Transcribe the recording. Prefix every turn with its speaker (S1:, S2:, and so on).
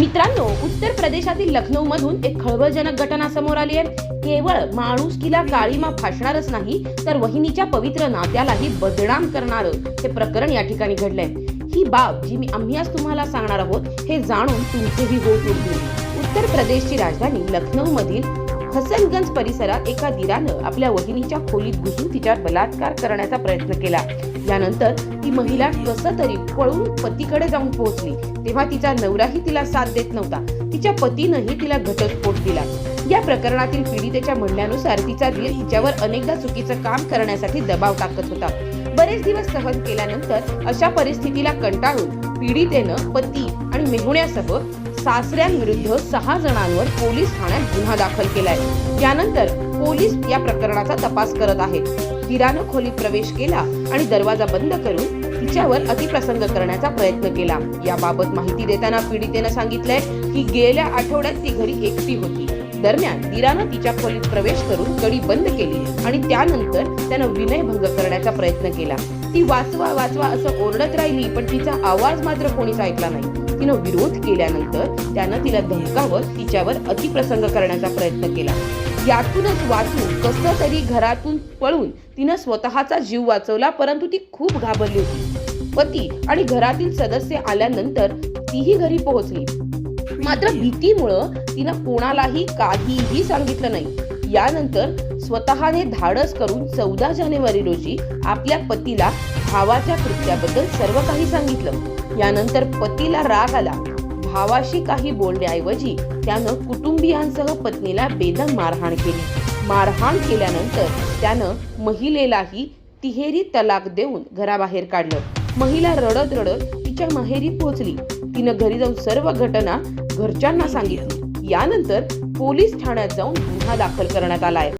S1: मित्रांनो उत्तर प्रदेशातील लखनौ मधून एक खळबळजनक घटना समोर आली आहे. केवळ माणुसकीला काळीमा फासणारच नाही तर वहिनीच्या पवित्र नात्यालाही बदनाम करणारं हे प्रकरण या ठिकाणी घडलंय. ही बाब जी मी आम्ही आज तुम्हाला सांगणार आहोत हे जाणून तुमचेही होत उठतील उत्तर प्रदेशची राजधानी लखनौ मधील हसनगंज परिसरात एका दिरानं आपल्या वहिनीच्या खोलीत घुसून तिच्यावर बलात्कार करण्याचा प्रयत्न केला. यानंतर ती महिला कसं तरी पळून पतीकडे जाऊन पोहोचली. तेव्हा तिचा नवराही तिला साथ देत नव्हता. तिच्या पतीनंही तिला घटस्फोट दिला. या प्रकरणातील पीडितेच्या म्हणण्यानुसार तिचा दीर तिच्यावर अनेकदा चुकीचं काम करण्यासाठी दबाव टाकत होता. बरेच दिवस सहन केल्यानंतर अशा परिस्थितीला कंटाळून पीडितेनं पती आणि मेहुण्यासह सासऱ्यांविरुद्ध सहा जणांवर पोलीस ठाण्यात गुन्हा दाखल केलाय. त्यानंतर पोलीस या प्रकरणाचा तपास करत आहेत. हिरानं खोलीत प्रवेश केला आणि दरवाजा बंद करून तिच्यावर अतिप्रसंग करण्याचा प्रयत्न केला. याबाबत माहिती देताना पीडितेनं सांगितलंय की गेल्या आठवड्यात ती घरी एकटी होती. दरम्यान दिरानं तिच्या खोलीत प्रवेश करून कडी बंद केली आणि त्यानंतर त्यानं विनयभंग करण्याचा प्रयत्न केला. ती वाचवा वाचवा असं ओरडत राहिली पण तिचा आवाज मात्र कोणीच ऐकला नाही. तिनं विरोध केल्यानंतर त्यानं तिला धमकावत तिच्यावर अतिप्रसंग करण्याचा प्रयत्न केला. यातूनच वाचून कसं तरी घरातून पळून तिनं स्वतःचा जीव वाचवला परंतु ती खूप घाबरली होती. पती आणि घरातील सदस्य आल्यानंतर तीही घरी पोहोचली. मात्र भीतीमुळं तिनं कोणालाही काहीही सांगितलं नाही. यानंतर स्वतःने धाडस करून चौदा जानेवारी रोजी आपल्या पतीला भावाच्या कृत्याबद्दल सर्व काही सांगितलं. यानंतर पतीला राग आला. भावाशी काही बोलण्याऐवजी त्यानं कुटुंबियांसह पत्नीला बेदम मारहाण केली. मारहाण केल्यानंतर त्यानं महिलेलाही तिहेरी तलाक देऊन घराबाहेर काढलं. महिला रडत रडत तिच्या माहेरी पोहोचली. तिनं घरी जाऊन सर्व घटना घरच्यांना सांगितली. यानंतर पोलीस ठाण्यात जाऊन गुन्हा दाखल करण्यात आलाय.